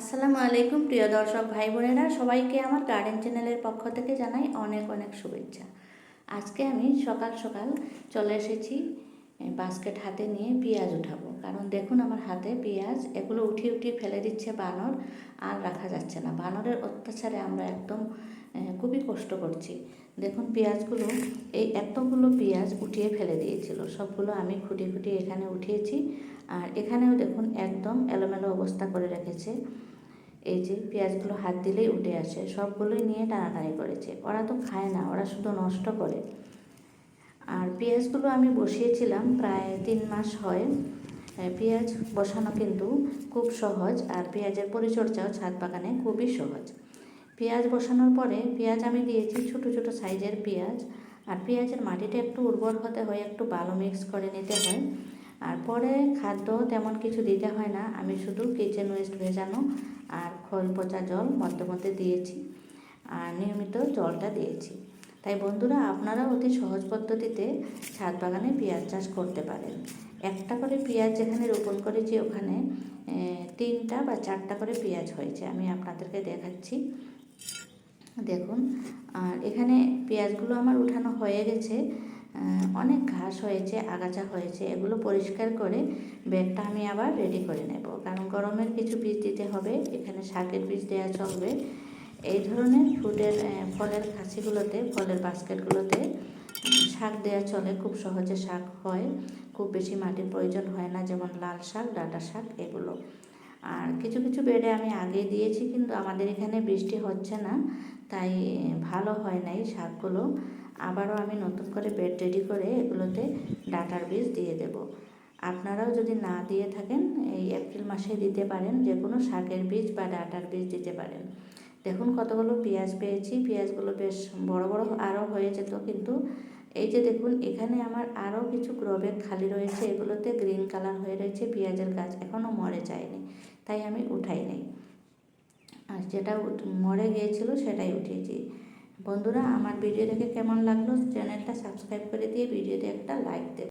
আসসালামু আলাইকুম প্রিয় দর্শক ভাই বোনেরা, সবাইকে আমার গার্ডেন চ্যানেলের পক্ষ থেকে জানাই অনেক অনেক শুভেচ্ছা। আজকে আমি সকাল সকাল চলে এসেছি বাস্কেট হাতে নিয়ে পেঁয়াজ উঠাবো। কারণ দেখুন আমার হাতে পেঁয়াজ, এগুলো উঠিয়ে উঠিয়ে ফেলে দিচ্ছে বানর, আর রাখা যাচ্ছে না। বানরের অত্যাচারে আমরা একদম খুবই কষ্ট করছি। দেখুন, পেঁয়াজগুলো এই এতগুলো পেঁয়াজ উঠিয়ে ফেলে দিয়েছিল। সবগুলো আমি খুঁটি খুঁটি এখানে উঠিয়েছি। আর এখানেও দেখুন, একদম এলোমেলো অবস্থা করে রেখেছে। এই যে পেঁয়াজগুলো হাত দিলেই উঠে আসে। সবগুলোই নিয়ে টানাটানি করেছে। ওরা তো খায় না, ওরা শুধু নষ্ট করে। আর পেঁয়াজগুলো আমি বসিয়েছিলাম প্রায় তিন মাস হয়। পেঁয়াজ বসানো কিন্তু খুব সহজ। আর পেঁয়াজের পরিচর্যাও ছাদ বাগানে খুবই সহজ। পেঁয়াজ বসানোর পরে পেঁয়াজ আমি দিয়েছি ছোট ছোট সাইজের পেঁয়াজ। আর পেঁয়াজের মাটিটা একটু উর্বর হতে হয়, একটু বালো মিক্স করে নিতে হয়। আর পরে খাদ্য তেমন কিছু দিতে হয় না, আমি শুধু কিচেন ওয়েস্ট ভেজানো আর খোল পচা জল মধ্যে মধ্যে দিয়েছি আর নিয়মিত জলটা দিয়েছি। তাই বন্ধুরা, আপনারা অতি সহজ পদ্ধতিতে ছাদ বাগানে পেঁয়াজ চাষ করতে পারেন। একটা করে পেঁয়াজ যেখানে রোপণ করেছি ওখানে তিনটা বা চারটা করে পেঁয়াজ হয়েছে, আমি আপনাদেরকে দেখাচ্ছি। দেখুন, আর এখানে পেঁয়াজগুলো আমার উঠানো হয়ে গেছে। অনেক ঘাস হয়েছে, আগাছা হয়েছে, এগুলো পরিষ্কার করে ব্যাগটা আমি আবার রেডি করে নেব। কারণ গরমের কিছু বীজ দিতে হবে, এখানে শাকের বীজ দেওয়া চলবে। এই ধরনের ফ্রুটের ফলের খাঁচিগুলোতে ফলের বাস্কেটগুলোতে শাক দেওয়া চলে, খুব সহজে শাক হয়। খুব বেশি মাটির প্রয়োজন হয় না, যেমন লাল শাক, ডাঁটা শাক, এগুলো। আর কিছু কিছু বেডে আমি আগে দিয়েছি, কিন্তু আমাদের এখানে বৃষ্টি হচ্ছে না, তাই ভালো হয় নাই শাকগুলো। আবারও আমি নতুন করে বেড রেডি করে এগুলোতে ডাটার বীজ দিয়ে দেব। আপনারাও যদি না দিয়ে থাকেন, এই এপ্রিল মাসে দিতে পারেন যে কোনো শাকের বীজ বা ডাটার বীজ দিতে পারেন। দেখুন কতগুলো পেঁয়াজ পেয়েছি, পেঁয়াজগুলো বেশ বড় বড় আরও হয়ে যেত কিন্তু এই যে দেখুন এখানে আমার আরও কিছু গ্রোব্যাগ খালি রয়েছে, এগুলোতে গ্রিন কালার হয়ে রয়েছে, পেঁয়াজের গাছ এখনও মরে যায়নি, তাই আমি উঠাই নাই। আর যেটা মরে গিয়েছিল সেটাই উঠিয়েছি। বন্ধুরা, আমার ভিডিও দেখে কেমন লাগল? চ্যানেলটা সাবস্ক্রাইব করে দিয়ে ভিডিওতে একটা লাইক দেবে।